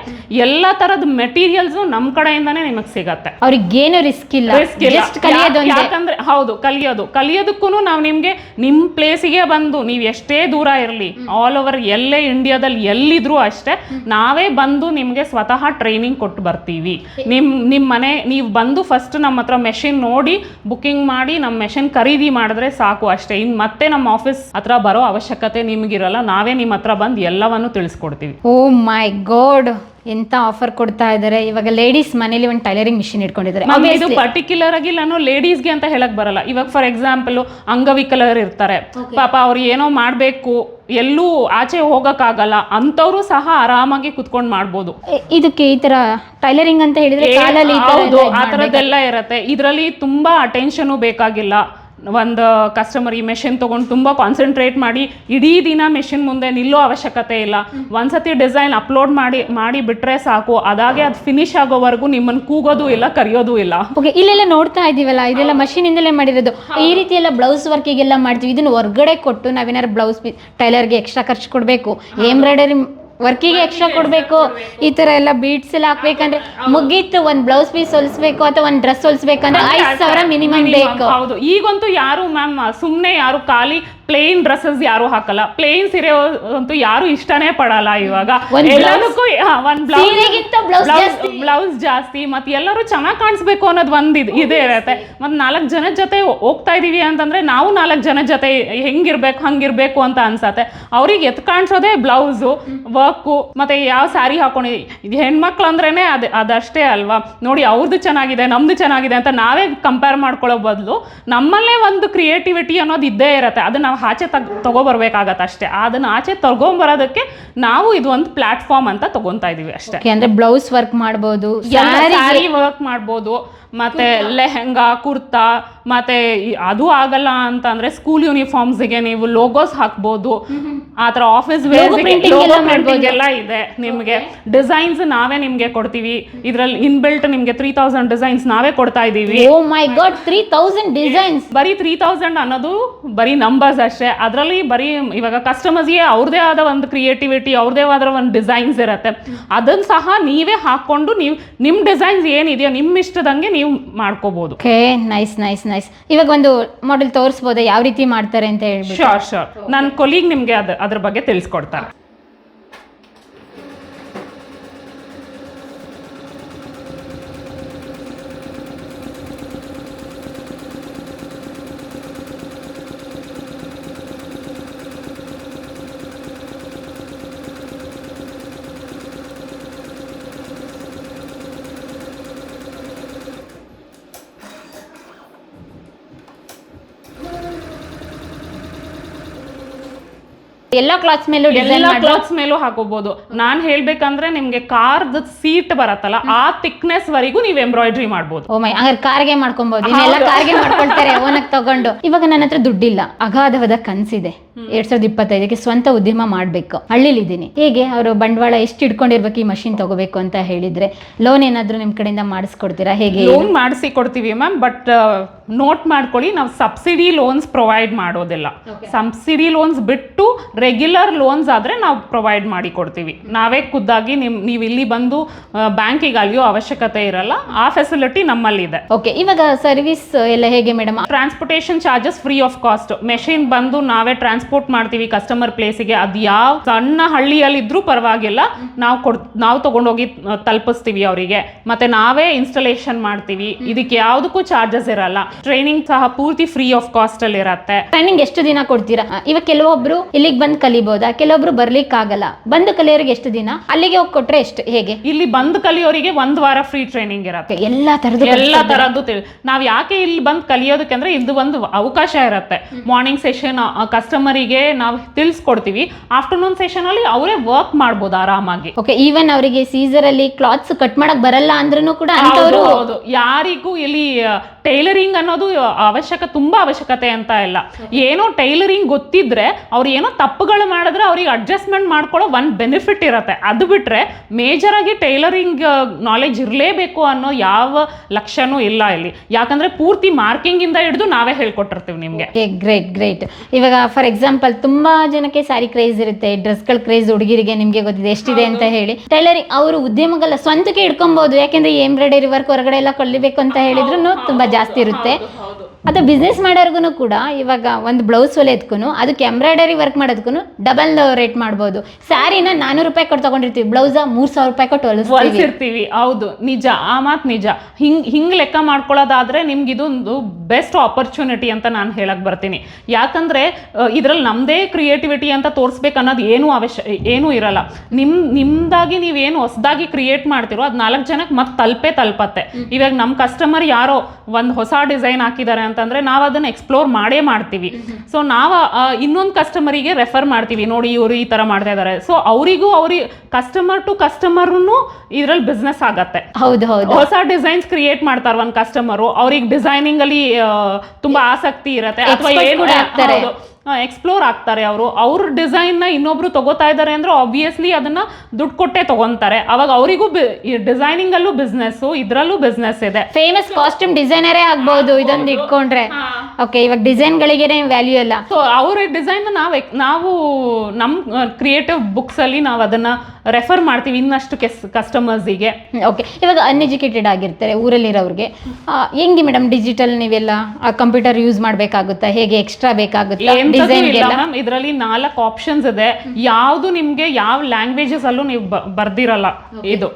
ಎಲ್ಲ ತರದ ಮೆಟೀರಿಯಲ್ಸ್ ನಮ್ಮ ಕಡೆಯಿಂದನೇ ನಿಮಗೆ ಸಿಗತ್ತೆ. ಅವ್ರಿಗೇನು ರಿಸ್ಕ್ ಇಲ್ಲ. ರಿಸ್ಕ್ ಇಲ್ಲ. ಯಾಕಂದ್ರೆ ಹೌದು ಕಲಿಯೋದು. ಕಲಿಯೋದಕ್ಕೂ ನಾವು ನಿಮ್ಗೆ ನಿಮ್ ಪ್ಲೇಸಿಗೆ ಬಂದು ನೀವು ಎಷ್ಟೇ ದೂರ ಇರಲಿ ಆಲ್ ಓವರ್ ಎಲ್ಲೇ ಇಂಡಿಯಾದಲ್ಲಿ ಎಲ್ಲಿದ್ರು ಅಷ್ಟೇ ನಾವೇ ಬಂದು ನಿಮ್ಗೆ ಸ್ವತಃ ಟ್ರೈನಿಂಗ್ ಕೊಟ್ಟು ಬರ್ತೀವಿ. ನಿಮ್ ನಿಮ್ ಮನೆ ನೀವು ಬಂದು ಫಸ್ಟ್ ನಮ್ಮ ಹತ್ರ ಮೆಷಿನ್ ನೋಡಿ ಬುಕಿಂಗ್ ಮಾಡಿ ನಮ್ಮ ಮೆಷಿನ್ ಖರೀದಿ ಮಾಡಿದ್ರೆ ಸಾಕು ಅಷ್ಟೇ. ಇನ್ ಮತ್ತೆ ನಮ್ಮ ಆಫೀಸ್ ಹತ್ರ ಬರೋ ಅವಶ್ಯಕತೆ ನಿಮ್ಗಿರಲ್ಲ ನಾವೇ ನಿಮ್ಮ ಹತ್ರ ಬಂದು ಎಲ್ಲವನ್ನು ತಿಳಿಸ್ಕೊಡ್ತೀವಿ. ಓ ಮೈ ಗಾಡ್ ಎಂತ ಆಫರ್ ಕೊಡ್ತಾ ಇದ್ದಾರೆ ಇವಾಗ ಲೇಡೀಸ್ ಮನೇಲಿ ಒಂದು ಟೈಲರಿಂಗ್ ಮಿಷಿನ್ ಇಟ್ಕೊಂಡಿದ್ದಾರೆ. ಮ್ಯಾಮ್, ಇದು ಪರ್ಟಿಕ್ಯುಲರ್ ಆಗಿ ನಾನು ಲೇಡೀಸ್ಗೆ ಅಂತ ಹೇಳಕ್ ಬರಲ್ಲ. ಇವಾಗ ಫಾರ್ ಎಕ್ಸಾಂಪಲ್ ಅಂಗವಿಕಲರ್ ಇರ್ತಾರೆ. ಪಾಪ ಅವ್ರು ಏನೋ ಮಾಡಬೇಕು ಎಲ್ಲೂ ಆಚೆ ಹೋಗಕ್ಕಾಗಲ್ಲ ಅಂತವ್ರು ಸಹ ಆರಾಮಾಗಿ ಕುತ್ಕೊಂಡು ಮಾಡ್ಬೋದು. ಇದಕ್ಕೆ ಈ ತರ ಟೈಲರಿಂಗ್ ಅಂತ ಹೇಳಿದ್ರೆ ಕಾಲಲ್ಲಿ ಈ ತರ ಹೌದು ಎಲ್ಲ ಇದ್ ಆ ತರದ್ದೆಲ್ಲ ಇರತ್ತೆ. ಇದರಲ್ಲಿ ತುಂಬಾ ಅಟೆನ್ಷನ್ ಬೇಕಾಗಿಲ್ಲ. ಒಂದು ಕಸ್ಟಮರ್ ಈ ಮೆಷಿನ್ ತೊಗೊಂಡು ತುಂಬ ಕಾನ್ಸಂಟ್ರೇಟ್ ಮಾಡಿ ಇಡೀ ದಿನ ಮೆಷಿನ್ ಮುಂದೆ ನಿಲ್ಲೋ ಅವಶ್ಯಕತೆ ಇಲ್ಲ. ಒಂದ್ಸತಿ ಡಿಸೈನ್ ಅಪ್ಲೋಡ್ ಮಾಡಿ ಮಾಡಿ ಬಿಟ್ರೆ ಸಾಕು. ಅದಾಗೆ ಅದು ಫಿನಿಶ್ ಆಗೋವರೆಗೂ ನಿಮ್ಮನ್ನು ಕೂಗೋದು ಇಲ್ಲ ಕರೆಯೋದು ಇಲ್ಲ. ಓಕೆ ಇಲ್ಲೆಲ್ಲ ನೋಡ್ತಾ ಇದೀವಲ್ಲ ಇದೆಲ್ಲ ಮಷಿನ್ ಇಂದಲೇ ಮಾಡಿರೋದು. ಈ ರೀತಿ ಎಲ್ಲ ಬ್ಲೌಸ್ ವರ್ಕಿಗೆಲ್ಲ ಮಾಡ್ತೀವಿ. ಇದನ್ನ ಹೊರ್ಗಡೆ ಕೊಟ್ಟು ನಾವೇನಾದ್ರು ಬ್ಲೌಸ್ ಟೈಲರ್ಗೆ ಎಕ್ಸ್ಟ್ರಾ ಖರ್ಚು ಕೊಡಬೇಕು. ಎಂಬ್ರಾಯ್ಡರಿ ವರ್ಕಿಗೆ ಎಕ್ಸ್ಟ್ರಾ ಕೊಡಬೇಕು. ಈ ತರ ಎಲ್ಲ ಬೀಡ್ಸ್ ಎಲ್ಲ ಹಾಕ್ಬೇಕಂದ್ರೆ ಮುಗೀತು ಒಂದ್ ಬ್ಲೌಸ್ ಪೀಸ್ ಹೊಲಿಸ್ಬೇಕು ಅಥವಾ ಒಂದ್ ಡ್ರೆಸ್ ಹೊಲಿಸ್ಬೇಕಂದ್ರೆ ಐದು ಸಾವಿರ ಮಿನಿಮಮ್ ಬೇಕು. ಹೌದು. ಈಗಂತೂ ಯಾರು ಮ್ಯಾಮ್ ಸುಮ್ಮನೆ ಯಾರು ಖಾಲಿ ಪ್ಲೇನ್ ಡ್ರೆಸ್ಸಸ್ ಯಾರು ಹಾಕಲ್ಲ. ಪ್ಲೇನ್ ಸೀರೆ ಅಂತೂ ಯಾರು ಇಷ್ಟನೇ ಪಡಲ್ಲ ಇವಾಗ. ಎಲ್ಲದಕ್ಕೂ ಒಂದ್ ಬ್ಲೌಸ್ ಬ್ಲೌಸ್ ಜಾಸ್ತಿ? ಬ್ಲೌಸ್ ಜಾಸ್ತಿ. ಮತ್ತೆ ಎಲ್ಲರೂ ಚೆನ್ನಾಗಿ ಕಾಣಿಸ್ಬೇಕು ಅನ್ನೋದು ಒಂದ್ ಇದು ಇದೇ ಇರತ್ತೆ. ಮತ್ತೆ ನಾಲ್ಕು ಜನ ಜೊತೆ ಹೋಗ್ತಾ ಇದೀವಿ ಅಂತಂದ್ರೆ ನಾವು ನಾಲ್ಕು ಜನ ಜೊತೆ ಹೆಂಗಿರ್ಬೇಕು ಹಂಗಿರ್ಬೇಕು ಅಂತ ಅನ್ಸತ್ತೆ. ಅವ್ರಿಗೆ ಎತ್ ಕಾಣಿಸೋದೇ ಬ್ಲೌಸು ವರ್ಕು ಮತ್ತೆ ಯಾವ ಸ್ಯಾರಿ ಹಾಕೊಂಡಿದೀವಿ ಇದು ಹೆಣ್ಮಕ್ಳು ಅಂದ್ರೇನೆ ಅದ್ ಅದಷ್ಟೇ ಅಲ್ವಾ? ನೋಡಿ ಅವ್ರದ್ದು ಚೆನ್ನಾಗಿದೆ ನಮ್ದು ಚೆನ್ನಾಗಿದೆ ಅಂತ ನಾವೇ ಕಂಪೇರ್ ಮಾಡ್ಕೊಳ್ಳೋ ಬದಲು ನಮ್ಮಲ್ಲೇ ಒಂದು ಕ್ರಿಯೇಟಿವಿಟಿ ಅನ್ನೋದು ಇದ್ದೇ ಇರತ್ತೆ. ಅದನ್ನ ನಾವು ಆಚೆ ತಗ್ ತಗೋಬರ್ಬೇಕಾಗತ್ತೆ ಅಷ್ಟೇ. ಅದನ್ನ ಆಚೆ ತಗೊಂಬರೋದಕ್ಕೆ ನಾವು ಇದು ಒಂದು ಪ್ಲಾಟ್ಫಾರ್ಮ್ ಅಂತ ತಗೊಂತಾ ಇದೀವಿ ಅಷ್ಟೇ. ಅಂದ್ರೆ ಬ್ಲೌಸ್ ವರ್ಕ್ ಮಾಡ್ಬೋದು. ವರ್ಕ್ ಮಾಡ್ಬೋದು. ಮತ್ತೆ ಲೆಹಂಗಾ ಕುರ್ತಾ ಮತ್ತೆ ಅದು ಆಗಲ್ಲ ಅಂತ ಅಂದ್ರೆ ಸ್ಕೂಲ್ ಯೂನಿಫಾರ್ಮ್ಸ್ಗೆ ನೀವು ಲೋಗೋಸ್ ಹಾಕ್ಬೋದು. ಆ ಥರ ಆಫೀಸ್ ಎಲ್ಲ ಇದೆ ನಿಮಗೆ. ಡಿಸೈನ್ಸ್ ನಾವೇ ನಿಮ್ಗೆ ಕೊಡ್ತೀವಿ. ಇದ್ರಲ್ಲಿ ಇನ್ಬಿಲ್ಟ್ ನಿಮ್ಗೆ ತ್ರೀ ತೌಸಂಡ್ ಡಿಸೈನ್ಸ್ ನಾವೇ ಕೊಡ್ತಾ ಇದೀವಿ ಓ my god three thousand designs ಬರೀ ತ್ರೀ ತೌಸಂಡ್ ಅನ್ನೋದು ಬರೀ ನಂಬರ್ಸ್ ಅಷ್ಟೇ. ಅದರಲ್ಲಿ ಬರೀ ಇವಾಗ ಕಸ್ಟಮರ್ಸ್ಗೆ ಅವ್ರದೇ ಆದ ಒಂದು ಕ್ರಿಯೇಟಿವಿಟಿ ಅವ್ರದೇ ಆದ ಒಂದು ಡಿಸೈನ್ಸ್ ಇರುತ್ತೆ. ಅದನ್ನ ಸಹ ನೀವೇ ಹಾಕೊಂಡು ನೀವು ನಿಮ್ಮ ಡಿಸೈನ್ಸ್ ಏನಿದೆಯೋ ನಿಮ್ಮ ಇಷ್ಟದಂಗೆ ನೀವು ಮಾಡ್ಕೋಬಹುದು ಓಕೆ ನೈಸ್ ನೈಸ್ ನೈಸ್ ಇವಾಗ ಒಂದು ಮಾಡೆಲ್ ತೋರಿಸ್ಬೋದಾ? ಯಾವ ರೀತಿ ಮಾಡ್ತಾರೆ ಅಂತ ಹೇಳಿ ಶೋರ್ ಶೋರ್ ನನ್ನ ಕೊಲೀಗ್ ನಿಮಗೆ ಅದ್ರ ಬಗ್ಗೆ ತಿಳಿಸ್ಕೊಡ್ತಾರೆ ಎಲ್ಲ ಕ್ಲಾತ್ಸ್ ಮೇಲೂ ಡಿಸೈನ್ ಎಲ್ಲ ಕ್ಲಾತ್ಸ್ ಮೇಲೂ ಹಾಕೋಬಹುದು ನಾನ್ ಹೇಳ್ಬೇಕಂದ್ರೆ ನಿಮ್ಗೆ ಕಾರ್ದ ಸೀಟ್ ಬರತ್ತಲ್ಲ ಆ ಥಿಕ್ನೆಸ್ ವರೆಗೂ ನೀವ್ ಎಂಬ್ರಾಯ್ಡ್ರಿ ಮಾಡ್ಬೋದು. ಓ ಮೈ ಹಂಗಾರೆ ಕಾರ್ಗೆ ಮಾಡ್ಕೊಬಹುದು ಇನ್ನೆಲ್ಲ ಕಾರ್ಗೆ ಮಾಡ್ಕೊಳ್ತಾರೆ ಓನಕ್ ತಗೊಂಡು. ಇವಾಗ ನನ್ನ ಹತ್ರ ದುಡ್ಡಿಲ್ಲ ಅಗಾಧವಾದ ಕನ್ಸಿದೆ. ಎರಡ್ ಸಾವಿರದ ಇಪ್ಪತ್ತೈದಕ್ಕೆ ಸ್ವಂತ ಉದ್ಯಮ ಮಾಡ್ಬೇಕು. ಹಳ್ಳಿಲಿದ್ದೀನಿ. ಹೇಗೆ? ಅವರು ಬಂಡವಾಳ ಎಷ್ಟು ಇಟ್ಕೊಂಡಿರ್ಬೇಕು ಈ ಮಷಿನ್ ತಗೋಬೇಕು ಅಂತ ಹೇಳಿದ್ರೆ ಲೋನ್ ಏನಾದ್ರು ನಿಮ್ ಕಡೆಯಿಂದ ಮಾಡಿಸ್ಕೊಡ್ತೀರಾ? ಹೇಗೆ? ಲೋನ್ ಮಾಡಿಸಿ ಕೊಡ್ತೀವಿ ಮ್ಯಾಮ್ ಬಟ್ ನೋಟ್ ಮಾಡ್ಕೊಳ್ಳಿ ನಾವು ಸಬ್ಸಿಡಿ ಲೋನ್ಸ್ ಪ್ರೊವೈಡ್ ಮಾಡೋದಿಲ್ಲ. ಸಬ್ಸಿಡಿ ಲೋನ್ಸ್ ಬಿಟ್ಟು ರೆಗ್ಯುಲರ್ ಲೋನ್ಸ್ ಆದ್ರೆ ನಾವು ಪ್ರೊವೈಡ್ ಮಾಡಿ ಕೊಡ್ತೀವಿ. ನಾವೇ ಖುದ್ದಾಗಿ ನಿಮ್ ನೀವು ಇಲ್ಲಿ ಬಂದು ಬ್ಯಾಂಕಿಗೆ ಅಲ್ಲಿಯೋ ಅವಶ್ಯಕತೆ ಇರಲ್ಲ ಆ ಫೆಸಿಲಿಟಿ ನಮ್ಮಲ್ಲಿದೆ. ಓಕೆ ಇವಾಗ ಸರ್ವಿಸ್ ಎಲ್ಲ ಹೇಗೆ madam transportation charges free of cost machine ಬಂದು ನಾವೇ ಟ್ರಾನ್ಸ್ಪೋರ್ಟ್ ಮಾಡ್ತೀವಿ ಕಸ್ಟಮರ್ ಪ್ಲೇಸಿಗೆ ಅದು ಯಾವ ಸಣ್ಣ ಹಳ್ಳಿಯಲ್ಲಿ ಇದ್ರೂ ಪರವಾಗಿಲ್ಲ. ನಾವು ಕೊಡ್ ನಾವು ತಗೊಂಡೋಗಿ ತಲುಪಿಸ್ತೀವಿ ಅವರಿಗೆ. ಮತ್ತೆ ನಾವೇ ಇನ್ಸ್ಟಾಲೇಷನ್ ಮಾಡ್ತೀವಿ. ಇದಕ್ಕೆ ಯಾವುದಕ್ಕೂ ಚಾರ್ಜಸ್ ಇರಲ್ಲ. ಟ್ರೈನಿಂಗ್ ಸಹ ಪೂರ್ತಿ ಫ್ರೀ ಆಫ್ ಕಾಸ್ಟ್ ಅಲ್ಲಿ ಇರತ್ತೆ. ಟ್ರೈನಿಂಗ್ ಎಷ್ಟು ದಿನ ಕೊಡ್ತೀರಾ? ಇವಾಗ ಕೆಲವೊಬ್ರು ಇಲ್ಲಿಗೆ ಬಂದು ಕಲಿಬಹುದಾ ಕಲಿಬೋದಾ? ಕೆಲವೊಬ್ರು ಬರ್ಲಿಕ್ಕಾಗಲ್ಲ. ಬಂದು ಕಲಿಯೋರಿಗೆ ಎಷ್ಟು ದಿನ? ಅಲ್ಲಿಗೆ ಹೋಗಿ ಕೊಟ್ರೆ ಎಷ್ಟು? ಹೇಗೆ? ಇಲ್ಲಿ ಬಂದು ಕಲಿಯೋರಿಗೆ ಒಂದ್ ವಾರ ಫ್ರೀ ಟ್ರೈನಿಂಗ್ ಇರತ್ತೆ. ಎಲ್ಲಾ ತರದ್ದು ಎಲ್ಲಾ ತರದ್ದು ನಾವು ನಾವ್ ಯಾಕೆ ಇಲ್ಲಿ ಬಂದು ಕಲಿಯೋದಕ್ಕೆ ಅಂದ್ರೆ ಇದು ಒಂದು ಅವಕಾಶ ಇರತ್ತೆ. ಮಾರ್ನಿಂಗ್ ಸೆಷನ್ ಕಸ್ಟಮರಿಗೆ ನಾವು ತಿಳಿಸ್ಕೊಡ್ತೀವಿ. ಆಫ್ಟರ್ನೂನ್ ಸೆಷನ್ ಅಲ್ಲಿ ಅವರೇ ವರ್ಕ್ ಮಾಡ್ಬೋದು ಆರಾಮಾಗಿ. ಓಕೆ ಈವನ್ ಅವರಿಗೆ ಸೀಸರ್ ಅಲ್ಲಿ ಕ್ಲಾತ್ಸ್ ಕಟ್ ಮಾಡಕ್ ಬರಲ್ಲ ಅಂದ್ರೂ ಕೂಡ ಹೌದು, ಅಂತವರು ಹೌದು. ಯಾರಿಗೂ ಇಲ್ಲಿ ಟೈಲರಿಂಗ್ ಅನ್ನೋದು ಅವಶ್ಯಕ ತುಂಬಾ ಅವಶ್ಯಕತೆ ಅಂತ ಇಲ್ಲ. ಏನೋ ಟೈಲರಿಂಗ್ ಗೊತ್ತಿದ್ರೆ ಅವ್ರು ಏನೋ ತಪ್ಪುಗಳು ಮಾಡಿದ್ರೆ ಅವ್ರಿಗೆ ಅಡ್ಜಸ್ಟ್ಮೆಂಟ್ ಮಾಡ್ಕೊಳ್ಳೋ ಒಂದು ಬೆನಿಫಿಟ್ ಇರತ್ತೆ. ಅದು ಬಿಟ್ರೆ ಮೇಜರ್ ಆಗಿ ಟೈಲರಿಂಗ್ ನಾಲೆಜ್ ಇರಲೇಬೇಕು ಅನ್ನೋ ಯಾವ ಲಕ್ಷ್ಯನೂ ಇಲ್ಲ ಇಲ್ಲಿ. ಯಾಕಂದ್ರೆ ಪೂರ್ತಿ ಮಾರ್ಕಿಂಗ್ ಇಂದ ಹಿಡಿದು ನಾವೇ ಹೇಳ್ಕೊಟ್ಟಿರ್ತೀವಿ ನಿಮ್ಗೆ. ಗ್ರೇಟ್ ಗ್ರೇಟ್ ಇವಾಗ ಫಾರ್ ಎಕ್ಸಾಂಪಲ್ ತುಂಬಾ ಜನಕ್ಕೆ ಸಾರಿ ಕ್ರೇಜ್ ಇರುತ್ತೆ ಡ್ರೆಸ್ಗಳ ಕ್ರೇಜ್ ಹುಡುಗಿರಿಗೆ ನಿಮ್ಗೆ ಗೊತ್ತಿದೆ ಎಷ್ಟಿದೆ ಅಂತ ಹೇಳಿ. ಟೈಲರಿಂಗ್ ಅವರು ಉದ್ಯಮಗಳ ಸ್ವಂತಕ್ಕೆ ಇಟ್ಕೊಬಹುದು ಯಾಕೆಂದ್ರೆ ಎಂಬ್ರಾಯ್ಡರಿ ವರ್ಕ್ ಹೊರಗಡೆ ಎಲ್ಲ ಕೊಡ್ಲೇಬೇಕು ಅಂತ ಹೇಳಿದ್ರು ತುಂಬಾ ಜಾಸ್ತಿ ಇರುತ್ತೆ. ಅದು ಬಿಸ್ನೆಸ್ ಮಾಡೋರ್ಗು ಕೂಡ ಇವಾಗ ಒಂದು ಬ್ಲೌಸ್ ಹೊಲಿಯೋದಕ್ಕೂ ಅದಕ್ಕೆ ಎಂಬ್ರಾಯ್ಡರಿ ವರ್ಕ್ ಮಾಡೋದಕ್ಕೂ ಡಬಲ್ ರೇಟ್ ಮಾಡ್ಬೋದು. ಸ್ಯಾರಿನ ನಾನೂರು ರೂಪಾಯಿ ಕೊಟ್ಟು ತಗೊಂಡಿರ್ತೀವಿ ಬ್ಲೌಸ ಮೂರು ಸಾವಿರ ರೂಪಾಯಿ ಕೊಟ್ಟು ಹೊಲಿಸ್ತೀವಿ. ಹೊಲ್ಸಿರ್ತೀವಿ ಹೌದು ನಿಜ ಆ ಮಾತು ನಿಜ. ಹಿಂಗ್ ಹಿಂಗ್ ಲೆಕ್ಕ ಮಾಡ್ಕೊಳ್ಳೋದಾದ್ರೆ ನಿಮ್ಗೆ ಇದೊಂದು ಬೆಸ್ಟ್ ಆಪರ್ಚುನಿಟಿ ಅಂತ ನಾನು ಹೇಳಕ್ ಬರ್ತೀನಿ. ಯಾಕಂದ್ರೆ ಇದ್ರಲ್ಲಿ ನಮ್ದೇ ಕ್ರಿಯೇಟಿವಿಟಿ ಅಂತ ತೋರಿಸ್ಬೇಕು ಅನ್ನೋದು ಏನೂ ಅವಶ್ಯ ಏನೂ ಇರಲ್ಲ. ನಿಮ್ಮ ನಿಮ್ದಾಗಿ ನೀವೇನು ಹೊಸದಾಗಿ ಕ್ರಿಯೇಟ್ ಮಾಡ್ತಿರೋ ಅದು ನಾಲ್ಕು ಜನಕ್ಕೆ ಮತ್ತೆ ತಲುಪೇ ತಲುಪತ್ತೆ. ಇವಾಗ ನಮ್ಮ ಕಸ್ಟಮರ್ ಯಾರೋ ಒಂದು ಹೊಸ ಡಿಸೈನ್ ಹಾಕಿದ್ದಾರೆ ಅಂತಂದ್ರೆ ನಾವು ಅದನ್ನ ಎಕ್ಸ್ಪ್ಲೋರ್ ಮಾಡೇ ಮಾಡ್ತೀವಿ. ಸೊ ನಾವು ಇನ್ನೊಂದು ಕಸ್ಟಮರಿಗೆ ರೆಫರ್ ಮಾಡ್ತೀವಿ. ನೋಡಿ ಇವರು ಈ ತರ ಮಾಡ್ತಾ ಇದ್ದಾರೆ ಸೊ ಅವರಿಗೂ ಅವ್ರಿಗೆ ಕಸ್ಟಮರ್ ಟು ಕಸ್ಟಮರ್ನು ಇದರಲ್ಲಿ ಬಿಸ್ನೆಸ್ ಆಗತ್ತೆ. ಹೌದು ಹೌದು. ಹೊಸ ಡಿಸೈನ್ಸ್ ಕ್ರಿಯೇಟ್ ಮಾಡ್ತಾರೆ ಒಂದ್ ಕಸ್ಟಮರು ಅವ್ರಿಗೆ ಡಿಸೈನಿಂಗ್ ಅಲ್ಲಿ ತುಂಬಾ ಆಸಕ್ತಿ ಇರತ್ತೆ. ಅಥವಾ ಏನು. ಎಕ್ಸ್ಪ್ಲೋರ್ ಆಗ್ತಾರೆ ಅವರು. ಅವ್ರ ಡಿಸೈನ್ನ ಇನ್ನೊಬ್ರು ತಗೋತಾ ಇದ್ದಾರೆ ಅಂದ್ರೆ ಆಬ್ವಿಯಸ್ಲಿ ಅದನ್ನ ದುಡ್ಡು ಕೊಟ್ಟೆ ತಗೊಂತಾರೆ. ಅವಾಗ ಅವರಿಗೂ ಡಿಸೈನಿಂಗ್ ಅಲ್ಲೂ ಬಿಸ್ನೆಸ್ ಇದ್ರಲ್ಲೂ ಬಿಸ್ನೆಸ್ ಇದೆ. ಫೇಮಸ್ ಕಾಸ್ಟ್ಯೂಮ್ ಡಿಸೈನರೇ ಆಗ್ಬೋದು ಇದೊಂದು ಇಟ್ಕೊಂಡ್ರೆ. ಓಕೆ ಇವಾಗ ಡಿಸೈನ್ಗಳಿಗೆ ವ್ಯಾಲ್ಯೂ ಇಲ್ಲ ಸೊ ಅವ್ರ ಡಿಸೈನ್ ನಾವು ನಾವು ನಮ್ಮ ಕ್ರಿಯೇಟಿವ್ ಬುಕ್ಸಲ್ಲಿ ನಾವು ಅದನ್ನ ರೆಫರ್ ಮಾಡ್ತೀವಿ ಇನ್ನಷ್ಟು ಕೆಸ್ ಕಸ್ಟಮರ್ಸಿಗೆ ಓಕೆ ಇವಾಗ ಅನ್ಎಜುಕೇಟೆಡ್ ಆಗಿರ್ತಾರೆ ಊರಲ್ಲಿರೋರಿಗೆ ಹೆಂಗೆ ಮೇಡಮ್ ಡಿಜಿಟಲ್ ನೀವೆಲ್ಲ ಕಂಪ್ಯೂಟರ್ ಯೂಸ್ ಮಾಡಬೇಕಾಗುತ್ತಾ? ಹೇಗೆ ಎಕ್ಸ್ಟ್ರಾ ಬೇಕಾಗುತ್ತೆ? ಡಿಸೈನ್ಗೆಲ್ಲ ಮ್ಯಾಮ್ ಇದರಲ್ಲಿ ನಾಲ್ಕು ಆಪ್ಷನ್ಸ್ ಇದೆ. ಯಾವುದು ನಿಮ್ಗೆ ಯಾವ ಲ್ಯಾಂಗ್ವೇಜಸ್ ಅಲ್ಲೂ ನೀವು ಬರ್ದಿರಲ್ಲ. ಇದು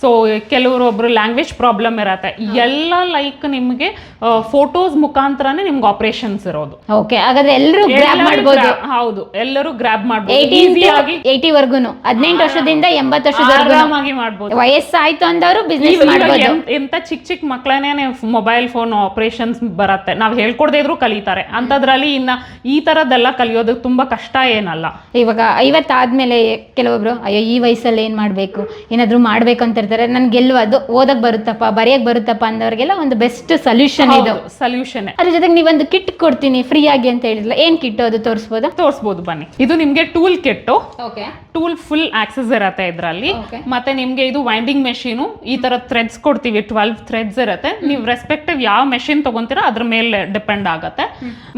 ಸೊ ಕೆಲವರು ಒಬ್ಬರು ಲ್ಯಾಂಗ್ವೇಜ್ ಪ್ರಾಬ್ಲಮ್ ಇರತ್ತೆ. ಎಲ್ಲ ಲೈಕ್ ನಿಮಗೆ ಫೋಟೋಸ್ ಮುಖಾಂತರನೇ ನಿಮ್ಗೆ ಆಪರೇಷನ್ಸ್ ಇರೋದು. ಓಕೆ ಹಾಗಾದ್ರೆ ಎಲ್ಲರೂ ಗ್ರ್ಯಾಬ್ ಮಾಡ್ಬೋದು. ಹೌದು ಎಲ್ಲರೂ ಗ್ರ್ಯಾಬ್ ಮಾಡ್ಬೋದು. ಈಸಿಯಾಗಿ ಏಯ್ಟಿ ವರ್ಗುನು ಹದಿನೆಂಟು ವರ್ಷದಿಂದ ಎಂಬತ್ತು ವರ್ಷದವರೆಗೂ ಮಾಡ್ಬೋದು. ವಯಸ್ಸಾಯ್ತು ಅಂದವರು ಬಿಸ್ನೆಸ್ ಮಾಡ್ಬೋದು. ಎಂತ- ಚಿಕ್ಕ ಚಿಕ್ಕ ಮಕ್ಕಳನ್ನೇ ಮೊಬೈಲ್ ಫೋನ್ ಆಪರೇಷನ್ಸ್ ಬರತ್ತೆ. ನಾವು ಹೇಳ್ಕೊಡದೇ ಇದ್ರು ಕಲಿತಾರೆ. ಅಂತದ್ರಲ್ಲಿ ಇನ್ನ ಈ ತರದೆಲ್ಲ ಕಲಿಯೋದು ತುಂಬಾ ಕಷ್ಟ ಏನಲ್ಲ. ಇವಾಗ ಐವತ್ತಾದ್ಮೇಲೆ ಕೆಲವೊಬ್ರು ಅಯ್ಯೋ ಈ ವಯಸ್ಸಲ್ಲಿ ಏನ್ ಮಾಡ್ಬೇಕು? ಏನಾದ್ರು ಮಾಡ್ಬೇಕಂತ ಇರ್ತಾರೆ ನನ್ಗೆ ಗೆಲ್ಲುವ ಅದು ಓದಕ್ ಬರುತ್ತಪ್ಪ ಬರೆಯಕ್ ಬರುತ್ತಪ್ಪ ಅಂದವ್ರಿಗೆಲ್ಲ ಒಂದು ಬೆಸ್ಟ್ ಸೊಲ್ಯೂಷನ್ ಇದು. ಸೊಲ್ಯೂಷನ್ ಅದ್ರ ಜೊತೆಗೆ ನೀವೊಂದು ಕಿಟ್ ಕೊಡ್ತೀನಿ ಫ್ರೀ ಆಗಿ ಅಂತ ಹೇಳಿದ್ರಲ್ಲ ಏನ್ ಕಿಟ್ ಅದು ತೋರಿಸ್ಬೋದಾ? ತೋರಿಸಬಹುದು ಬನ್ನಿ. ಇದು ನಿಮ್ಗೆ ಟೂಲ್ ಕೆಟ್ಟು. ಓಕೆ ಟೂಲ್ ಫುಲ್ ಆಕ್ಸಸ್ ಇರತ್ತೆ ಇದರಲ್ಲಿ. ಮತ್ತೆ ನಿಮ್ಗೆ ಇದು ವೈಂಡಿಂಗ್ ಮೆಷಿನ್ ಈ ತರ ಥ್ರೆಡ್ಸ್ ಕೊಡ್ತೀವಿ ಟ್ವೆಲ್ವ್ ಥ್ರೆಡ್ಸ್ ಇರತ್ತೆ. ನೀವು ರೆಸ್ಪೆಕ್ಟಿವ್ ಯಾವ ಮೆಷಿನ್ ತಗೊಂತೀರಾ ಅದ್ರ ಮೇಲೆ ಡಿಪೆಂಡ್ ಆಗತ್ತೆ.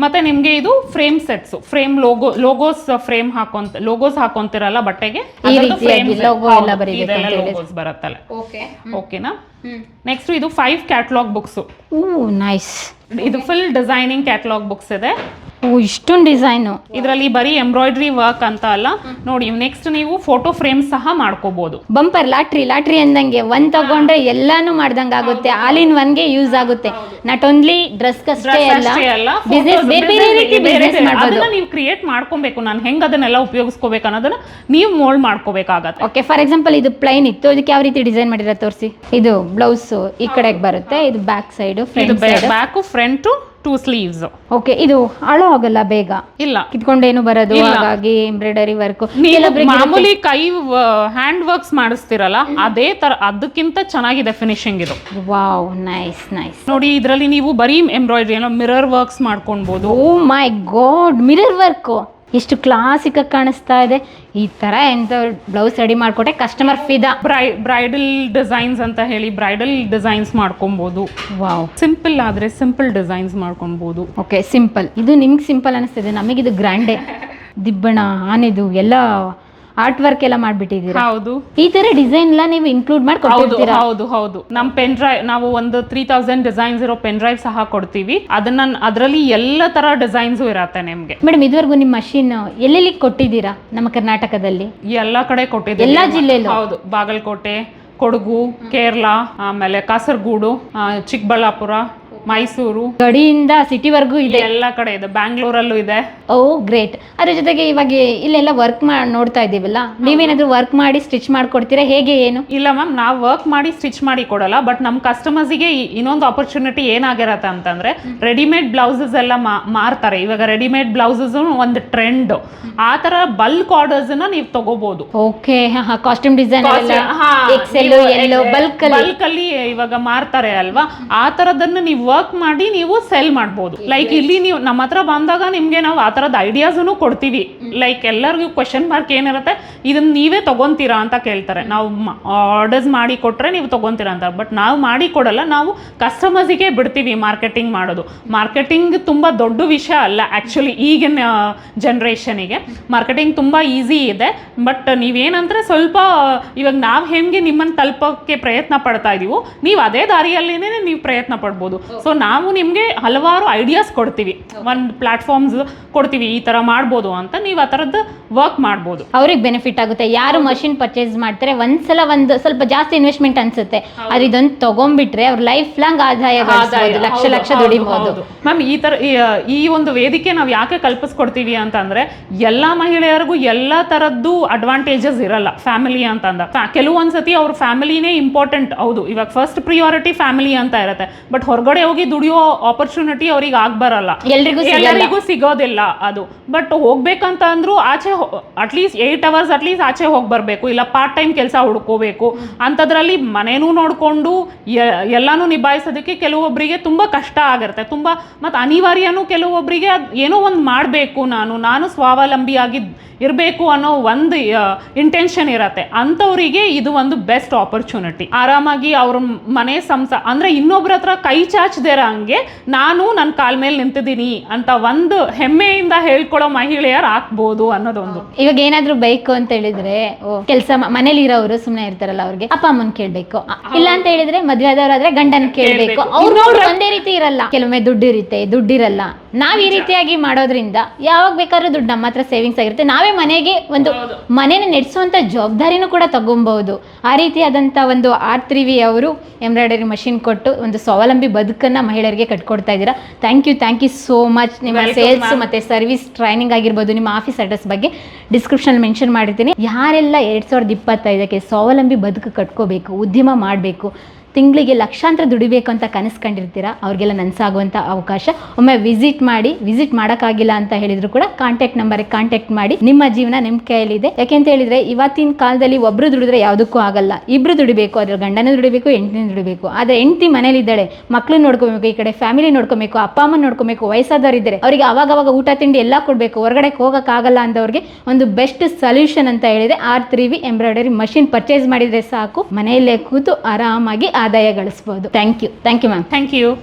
ಮತ್ತೆ ನಿಮ್ಗೆ ಇದು frame sets frame logo logos frame ಹಾಕೊಂತ logos ಹಾಕೊಂತಿರಲ್ಲ ಬಟ್ಟೆಗೆ? ಈ ರೀತಿಯಾಗಿ logo ಎಲ್ಲ ಬರೀಬೇಕು ಅಂತ ಹೇಳಿದ್ರೆ. ಲೋಗೋಸ್ ಬರುತ್ತಲ್ಲ. ಓಕೆ ಓಕೆನಾ ನೆಕ್ಸ್ಟ್ ಇದು five catalogue books oh nice ಇದು ಫುಲ್ ಡಿಸೈನಿಂಗ್ ಕ್ಯಾಟ್ಲಾಗ್ ಬುಕ್ಸ್ ಇದೆ. ಓ ಇಷ್ಟೊಂದು ಡಿಸೈನ್ ಇದರಲ್ಲಿ ಬರೀ ಎಂಬ್ರಾಯ್ಡ್ರಿ ವರ್ಕ್ ಅಂತ ಅಲ್ಲ. ನೋಡಿ ನೆಕ್ಸ್ಟ್ ನೀವು ಫೋಟೋ ಫ್ರೇಮ್ ಸಹ ಮಾಡ್ಕೋಬಹುದು ಬಂಪರ್ ಲಾಟ್ರಿ ಲಾಟ್ರಿ ಅಂದಂಗೆ ಒಂದ್ ತಗೊಂಡ್ರೆ ಎಲ್ಲಾನು ಮಾಡ್ದಂಗೆ ಆಗುತ್ತೆ. ಆಲ್ ಇನ್ಗೆ ಯೂಸ್ ಆಗುತ್ತೆ. ನಾಟ್ ಓನ್ಲಿ ಡ್ರೆಸ್ ಅಷ್ಟೇ ಅಲ್ಲ ಬಿಸ್ನೆಸ್ ಬೇರೆ ಬೇರೆ ರೀತಿ ಬಿಸ್ನೆಸ್ ಮಾಡ್ಬೋದು. ಅದನ್ನ ನೀವು ಕ್ರಿಯೇಟ್ ಮಾಡ್ಕೊಬೇಕು. ನಾನು ಹೆಂಗ್ ಅದನ್ನೆಲ್ಲ ಉಪಯೋಗಿಸ್ಕೋಬೇಕು ಅನ್ನೋದನ್ನ ನೀವು ಮೋಲ್ಡ್ ಮಾಡ್ಕೋಬೇಕಾಗತ್ತೆ. ಓಕೆ ಫಾರ್ ಎಕ್ಸಾಂಪಲ್ ಇದು ಪ್ಲೈನ್ ಇತ್ತು. ಇದಕ್ಕೆ ಯಾವ ರೀತಿ ಡಿಸೈನ್ ಮಾಡಿರೋ ತೋರಿಸಿ? ಇದು ಬ್ಲೌಸ್ ಈ ಕಡೆಗೆ ಬರುತ್ತೆ ಇದು ಬ್ಯಾಕ್ ಸೈಡ್ ಇದು back front two sleeves okay ಇದು ಹಾಳು ಆಗಲ್ಲ ಬೇಗ? ಇಲ್ಲ. ಕಿತ್ಕೊಂಡೇನು ಬರೋದು ಹಾಗಾಗಿ ಎಂಬ್ರಾಯ್ಡರಿ ವರ್ಕ್ ಮಾಮೂಲಿ ಕೈ ಹ್ಯಾಂಡ್ ವರ್ಕ್ಸ್ ಮಾಡಿಸ್ತಿರಲ್ಲ ಅದೇ ತರ ಅದಕ್ಕಿಂತ ಚೆನ್ನಾಗಿದೆ ಫಿನಿಶಿಂಗ್ ಇದು. ವಾವ್ ನೈಸ್ ನೈಸ್ ನೋಡಿ ಇದರಲ್ಲಿ ನೀವು ಬರೀ ಎಂಬ್ರಾಯ್ಡ್ರಿ ಏನೋ ಮಿರರ್ ವರ್ಕ್ಸ್ ಮಾಡ್ಕೊಳ್ಬಹುದು oh my god mirror work ಎಷ್ಟು ಕ್ಲಾಸಿಕ್ ಕಾಣಿಸ್ತಾ ಇದೆ. ಈ ತರ ಎಂತ ಬ್ಲೌಸ್ ರೆಡಿ ಮಾಡ್ಕೊಟ್ಟೆ ಕಸ್ಟಮರ್ ಫಿದಾ ಬ್ರೈ ಬ್ರೈಡಲ್ ಡಿಸೈನ್ಸ್ ಅಂತ ಹೇಳಿ ಬ್ರೈಡಲ್ ಡಿಸೈನ್ಸ್ ಮಾಡ್ಕೊಬಹುದು ವಾವ್ ಸಿಂಪಲ್ ಆದ್ರೆ ಸಿಂಪಲ್ ಡಿಸೈನ್ಸ್ ಮಾಡ್ಕೊಬಹುದು ಓಕೆ ಸಿಂಪಲ್ ಇದು ನಿಮ್ಗೆ ಸಿಂಪಲ್ ಅನಿಸ್ತಿದೆ ನಮಗಿದು ಗ್ರ್ಯಾಂಡೇ ದಿಬ್ಬಣ ಆನೆದು ಎಲ್ಲ ಆರ್ಟ್ ವರ್ಕ್ ಎಲ್ಲ ಮಾಡ್ಬಿಟ್ಟಿದ್ದೀರಾ? ಹೌದು. ಈ ತರ ಡಿಸೈನ್ ಎಲ್ಲ ನೀವು ಇನ್ಕ್ಲೂಡ್ ಮಾಡಿ ಹೌದು ಕೊಟ್ಟಿರ್ತೀರಾ? ಹೌದು ಹೌದು. ನಮ್ ಪೆನ್ ಡ್ರೈವ್ ನಾವು ಒಂದು ತ್ರೀ ತೌಸಂಡ್ ಡಿಸೈನ್ಸ್ ಇರೋ ಪೆನ್ ಡ್ರೈವ್ ಸಹ ಕೊಡ್ತೀವಿ. ಅದನ್ನ ಅದರಲ್ಲಿ ಎಲ್ಲ ತರ ಡಿಸೈನ್ಸ್ ಇರತ್ತೆ ನಿಮ್ಗೆ. ಮೇಡಮ್ ಇದುವರೆಗೂ ನಿಮ್ಮ ಮಷಿನ್ ಎಲ್ಲೆಲ್ಲಿ ಕೊಟ್ಟಿದ್ದೀರಾ ನಮ್ಮ ಕರ್ನಾಟಕದಲ್ಲಿ? ಎಲ್ಲ ಕಡೆ ಕೊಟ್ಟಿದ್ದೀವಿ ಎಲ್ಲಾ ಜಿಲ್ಲೆಲೂ? ಹೌದು ಬಾಗಲಕೋಟೆ ಕೊಡಗು ಕೇರಳ ಆಮೇಲೆ ಕಾಸರಗೂಡು ಆ, ಚಿಕ್ಕಬಳ್ಳಾಪುರ ಮೈಸೂರು. ಗಡಿಯಿಂದ ಸಿಟಿವರೆಗೂ ಇದೆ. ಎಲ್ಲ ಕಡೆ ಇದೆ. ಬ್ಯಾಂಗ್ಳೂರಲ್ಲೂ ಇದೆ. Oh great. ಅದ್ರ ಜೊತೆಗೆ ಇವಾಗ ಇಲ್ಲೆಲ್ಲ ವರ್ಕ್ ನೋಡ್ತಾ ಇದ್ದೀವಲ್ಲ? ನೀವೇನಾದ್ರೂ ವರ್ಕ್ ಮಾಡಿ ಸ್ಟಿಚ್ ಮಾಡ್ಕೊಡ್ತೀರಾ? ಹೇಗೆ ಏನು? ಇಲ್ಲ ಮ್ಯಾಮ್ ನಾವು ವರ್ಕ್ ಮಾಡಿ ಸ್ಟಿಚ್ ಮಾಡಿ ಕೊಡಲ್ಲ ಬಟ್ ನಮ್ಮ ಕಸ್ಟಮರ್ಸಿಗೆ ಇನ್ನೊಂದು ಆಪರ್ಚುನಿಟಿ ಏನಾಗಿರತ್ತೆ ಅಂತಂದ್ರೆ ರೆಡಿಮೇಡ್ ಬ್ಲೌಸಸ್ ಎಲ್ಲ ಮಾರ್ತಾರೆ. ಇವಾಗ ರೆಡಿಮೇಡ್ ಬ್ಲೌಸಸ್ ಒಂದು ಟ್ರೆಂಡ್. ಆ ತರ ಬಲ್ಕ್ ಆರ್ಡರ್ಸ್ ನೀವು ತಗೋಬಹುದು ಓಕೆ ಕಾಸ್ಟ್ಯೂಮ್ ಡಿಸೈನ್ ಬಲ್ಕ್ ಅಲ್ಲಿ ಇವಾಗ ಮಾರ್ತಾರೆ ಅಲ್ವಾ? ಆ ತರದನ್ನ ನೀವು ವರ್ಕ್ ಮಾಡಿ ನೀವು ಸೆಲ್ ಮಾಡ್ಬೋದು. ಲೈಕ್ ಇಲ್ಲಿ ನೀವು ನಮ್ಮ ಹತ್ರ ಬಂದಾಗ ನಿಮ್ಗೆ ನಾವು ಆ ತರದ ಐಡಿಯಾಸನ್ನು ಕೊಡ್ತೀವಿ. ಲೈಕ್ ಎಲ್ಲರಿಗೂ ಕ್ವಶನ್ ಮಾರ್ಕ್ ಏನಿರುತ್ತೆ ಇದನ್ನ ನೀವೇ ತಗೊಂತೀರಾ ಅಂತ ಕೇಳ್ತಾರೆ. ನಾವು ಆರ್ಡರ್ಸ್ ಮಾಡಿ ಕೊಟ್ರೆ ನೀವು ತಗೊಂತೀರಾ ಅಂತ. ಬಟ್ ನಾವು ಮಾಡಿ ಕೊಡಲ್ಲ ನಾವು ಕಸ್ಟಮರ್ಸಿಗೆ ಬಿಡ್ತೀವಿ ಮಾರ್ಕೆಟಿಂಗ್ ಮಾಡೋದು. ಮಾರ್ಕೆಟಿಂಗ್ ತುಂಬಾ ದೊಡ್ಡ ವಿಷಯ ಅಲ್ಲ ಆಕ್ಚುಲಿ ಈಗಿನ ಜನ್ರೇಷನಿಗೆ ಮಾರ್ಕೆಟಿಂಗ್ ತುಂಬಾ ಈಸಿ ಇದೆ. ಬಟ್ ನೀವೇನಂದ್ರೆ ಸ್ವಲ್ಪ ಇವಾಗ ನಾವು ಹೆಂಗೆ ನಿಮ್ಮನ್ನು ತಲುಪೋಕ್ಕೆ ಪ್ರಯತ್ನ ಪಡ್ತಾ ಇದೀವೋ ನೀವು ಅದೇ ದಾರಿಯಲ್ಲಿನೇ ನೀವು ಪ್ರಯತ್ನ ಪಡ್ಬೋದು. ಸೊ ನಾವು ನಿಮಗೆ ಹಲವಾರು ಐಡಿಯಾಸ್ ಕೊಡ್ತೀವಿ. ಒಂದು ಪ್ಲಾಟ್ಫಾರ್ಮ್ಸ್ ಕೊಡ್ತೀವಿ ಈ ಥರ ಮಾಡ್ಬೋದು ಅಂತ ನೀವು ಆ ಥರದ್ದು ವರ್ಕ್ ಮಾಡ್ಬೋದು. ಅವ್ರಿಗೆ ಬೆನಿಫಿಟ್ ಆಗುತ್ತೆ. ಯಾರು ಮಷಿನ್ ಪರ್ಚೇಸ್ ಮಾಡ್ತಾರೆ ಒಂದ್ಸಲ ಒಂದು ಸ್ವಲ್ಪ ಜಾಸ್ತಿ ಇನ್ವೆಸ್ಟ್ಮೆಂಟ್ ಅನ್ಸುತ್ತೆ. ಆದ್ರೆ ಇದೊಂದು ತಗೊಂಡ್ಬಿಟ್ರೆ ಅವ್ರ ಲೈಫ್ ಲಾಂಗ್ ಆದಾಯ ಲಕ್ಷ ಲಕ್ಷ ದುಡಿಬಹುದು ಮ್ಯಾಮ್ ಈ ತರ ಈ- ಒಂದು ವೇದಿಕೆ ನಾವು ಯಾಕೆ ಕಲ್ಪಿಸ್ಕೊಡ್ತೀವಿ ಅಂತಂದ್ರೆ ಎಲ್ಲ ಮಹಿಳೆಯರಿಗೂ ಎಲ್ಲ ತರದ್ದು ಅಡ್ವಾಂಟೇಜಸ್ ಇರಲ್ಲ. ಫ್ಯಾಮಿಲಿ ಅಂತಂದ. ಕೆಲವೊಂದ್ಸತಿ ಅವ್ರ ಫ್ಯಾಮಿಲಿನೇ ಇಂಪಾರ್ಟೆಂಟ್ ಹೌದು ಇವಾಗ ಫಸ್ಟ್ ಪ್ರಿಯಾರಿಟಿ ಫ್ಯಾಮಿಲಿ ಅಂತ ಇರುತ್ತೆ. ಬಟ್ ಹೊರಗಡೆ ಹೋಗಿ ದುಡಿಯೋ ಆಪರ್ಚುನಿಟಿ ಅವ್ರಿಗೆ ಆಗ್ಬರಲ್ಲ ಎಲ್ರಿಗೂ ಎಲ್ಲರಿಗೂ ಸಿಗೋದಿಲ್ಲ ಅದು. ಬಟ್ ಹೋಗ್ಬೇಕಂತ ಅಂದ್ರೂ ಆಚೆ ಅಟ್ಲೀಸ್ಟ್ ಏಟ್ ಅವರ್ಸ್ ಅಟ್ಲೀಸ್ಟ್ ಆಚೆ ಹೋಗಿ ಬರಬೇಕು. ಇಲ್ಲ ಪಾರ್ಟ್ ಟೈಮ್ ಕೆಲಸ ಹುಡ್ಕೋಬೇಕು. ಅಂತದ್ರಲ್ಲಿ ಮನೇನೂ ನೋಡಿಕೊಂಡು ಎಲ್ಲಾನು ನಿಭಾಯಿಸೋದಕ್ಕೆ ಕೆಲವೊಬ್ಬರಿಗೆ ತುಂಬ ಕಷ್ಟ ಆಗಿರುತ್ತೆ ತುಂಬ ಮತ್ತು ಅನಿವಾರ್ಯನೂ ಕೆಲವೊಬ್ಬರಿಗೆ ಅದು ಏನೋ ಒಂದು ಮಾಡಬೇಕು ನಾನು. ನಾನು ಸ್ವಾವಲಂಬಿಯಾಗಿ ಇರಬೇಕು ಅನ್ನೋ ಒಂದು ಇಂಟೆನ್ಷನ್ ಇರತ್ತೆ. ಅಂಥವರಿಗೆ ಇದು ಒಂದು ಬೆಸ್ಟ್ ಆಪರ್ಚುನಿಟಿ ಆರಾಮಾಗಿ ಅವ್ರ ಮನೆ ಸಂಸ ಅಂದರೆ ಇನ್ನೊಬ್ರ ಹತ್ರ ಕೈ ಚಾಚದಿರ ಹಂಗೆ ನಾನು ನನ್ನ ಕಾಲ್ ಮೇಲೆ ನಿಂತಿದ್ದೀನಿ ಅಂತ ಒಂದು ಹೆಮ್ಮೆಯಿಂದ ಹೇಳ್ಕೊಳ್ಳೋ ಮಹಿಳೆಯರು ಹಾಕ್ಬೋದು ಅನ್ನೋದೊಂದು. ಇವಾಗ ಏನಾದ್ರೂ ಬೇಕು ಅಂತ ಹೇಳಿದ್ರೆ ಕೆಲಸ ಮನೇಲಿ ಇರೋರು ಸುಮ್ಮನೆ ಇರ್ತಾರಲ್ಲ ಅವ್ರಿಗೆ ಅಪ್ಪ ಅಮ್ಮನ್ ಕೇಳ್ಬೇಕು. ಇಲ್ಲ ಅಂತ ಹೇಳಿದ್ರೆ ಮದ್ವೆ ಆದವ್ರಾದ್ರೆ ಗಂಡನ್ ಕೇಳ್ಬೇಕು. ಕೇಳ್ಬೇಕು. ಅವ್ರು ಒಂದೇ ರೀತಿ ಇರಲ್ಲ. ಕೆಲವೊಮ್ಮೆ ದುಡ್ಡು ಇರುತ್ತೆ ದುಡ್ಡಿರಲ್ಲ. ನಾವ್ ಈ ರೀತಿಯಾಗಿ ಮಾಡೋದ್ರಿಂದ ಯಾವಾಗ ಬೇಕಾದ್ರೂ ದುಡ್ಡು ನಮ್ಮ ಹತ್ರ ಸೇವಿಂಗ್ಸ್ ಆಗಿರುತ್ತೆ. ನಾವೇ ಮನೆಗೆ ಒಂದು ಮನೇನ ನಡೆಸುವಂತ ಜವಾಬ್ದಾರಿನೂ ಕೂಡ ತಗೊಬಹುದು ಆ ರೀತಿಯಾದಂಥ ಒಂದು ಆರ್ ತ್ರಿವಿ ಅವರು ಎಂಬ್ರಾಯ್ಡರಿ ಮಷಿನ್ ಕೊಟ್ಟು ಒಂದು ಸ್ವಾವಲಂಬಿ ಬದುಕನ್ನ ಮಹಿಳೆಯರಿಗೆ ಕಟ್ಕೊಡ್ತಾ ಇದ್ದೀರಾ. Thank you thank you so much ನಿಮ್ಮ ಸೇಲ್ಸ್ ಮತ್ತು ಮತ್ತೆ ಸರ್ವಿಸ್ ಟ್ರೈನಿಂಗ್ ಆಗಿರ್ಬೋದು ನಿಮ್ಮ ಆಫೀಸ್ ಅಡ್ರೆಸ್ ಬಗ್ಗೆ ಡಿಸ್ಕ್ರಿಪ್ಷನ್ ಮೆನ್ಷನ್ ಮಾಡಿರ್ತೀನಿ. ಯಾರೆಲ್ಲ ಎರಡು ಸಾವಿರದ ಇಪ್ಪತ್ತೈದಕ್ಕೆ ಸ್ವಾವಲಂಬಿ ಬದುಕು ಕಟ್ಕೋಬೇಕು ಉದ್ಯಮ ಮಾಡಬೇಕು ತಿಂಗಳಿಗೆ ಲಕ್ಷಾಂತರ ದುಡಿಬೇಕು ಅಂತ ಕನಸು ಅವರಿಗೆಲ್ಲ ಅವ್ರಿಗೆಲ್ಲ ನನಸಾಗುವಂಥ ಅವಕಾಶ. ಒಮ್ಮೆ ವಿಸಿಟ್ ಮಾಡಿ ವಿಸಿಟ್ ಮಾಡೋಕ್ಕಾಗಿಲ್ಲ ಅಂತ ಹೇಳಿದ್ರು ಕೂಡ ಕಾಂಟ್ಯಾಕ್ಟ್ ನಂಬರ್ಗೆ ಕಾಂಟ್ಯಾಕ್ಟ್ ಮಾಡಿ. ನಿಮ್ಮ ಜೀವನ ನಿಮ್ಮ ಕೈಯಲ್ಲಿದೆ. ಯಾಕೆಂತ ಹೇಳಿದ್ರೆ, ಇವತ್ತಿನ ಕಾಲದಲ್ಲಿ ಒಬ್ರು ದುಡಿದ್ರೆ ಯಾವುದಕ್ಕೂ ಆಗಲ್ಲ. ಇಬ್ರು ದುಡಿಬೇಕು, ಅದ್ರ ಗಂಡನೂ ದುಡಿಬೇಕು, ಹೆಂಡತಿನೂ ದುಡಿಬೇಕು. ಆದರೆ ಹೆಂಡತಿ ಮನೇಲಿದ್ದಾಳೆ ಮಕ್ಕಳು ನೋಡ್ಕೋಬೇಕು, ಈ ಕಡೆ ಫ್ಯಾಮಿಲಿ ನೋಡ್ಕೋಬೇಕು, ಅಪ್ಪ ಅಮ್ಮ ನೋಡ್ಕೋಬೇಕು, ವಯಸ್ಸಾದವರಿದ್ದಾರೆ. ಅವರಿಗೆ ಅವಾಗವಾಗ ಅವಾಗ ಊಟ, ತಿಂಡಿ ಎಲ್ಲ ಕೊಡಬೇಕು. ಹೊರಗಡೆ ಹೋಗೋಕ್ಕಾಗಲ್ಲ ಅಂದವ್ರಿಗೆ ಒಂದು ಬೆಸ್ಟ್ ಸೊಲ್ಯೂಷನ್ ಅಂತ ಹೇಳಿದೆ R three V embroidery machine purchase ಮಾಡಿದ್ರೆ ಸಾಕು. ಮನೆಯಲ್ಲೇ ಕೂತು ಆರಾಮಾಗಿ ಆದಾಯ ಗಳಿಸ್ಬೋದು. Thank you thank you ma'am thank you